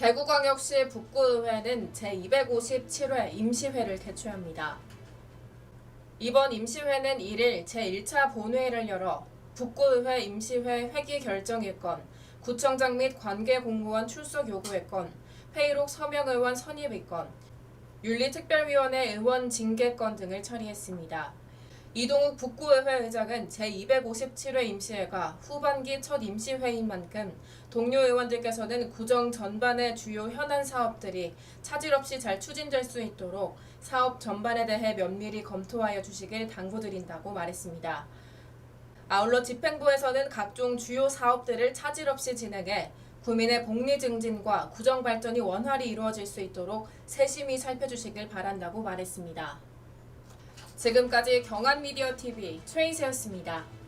대구광역시 북구의회는 제257회 임시회를 개최합니다. 이번 임시회는 1일 제1차 본회의를 열어 북구의회 임시회 회기 결정의 건, 구청장 및 관계 공무원 출석 요구의 건, 회의록 서명 의원 선입의 건, 윤리특별위원회 의원 징계건 등을 처리했습니다. 이동욱 북구의회 의장은 제257회 임시회가 후반기 첫 임시회인 만큼 동료 의원들께서는 구정 전반의 주요 현안 사업들이 차질 없이 잘 추진될 수 있도록 사업 전반에 대해 면밀히 검토하여 주시길 당부드린다고 말했습니다. 아울러 집행부에서는 각종 주요 사업들을 차질 없이 진행해 구민의 복리 증진과 구정 발전이 원활히 이루어질 수 있도록 세심히 살펴주시길 바란다고 말했습니다. 지금까지 경안미디어TV 최희세였습니다.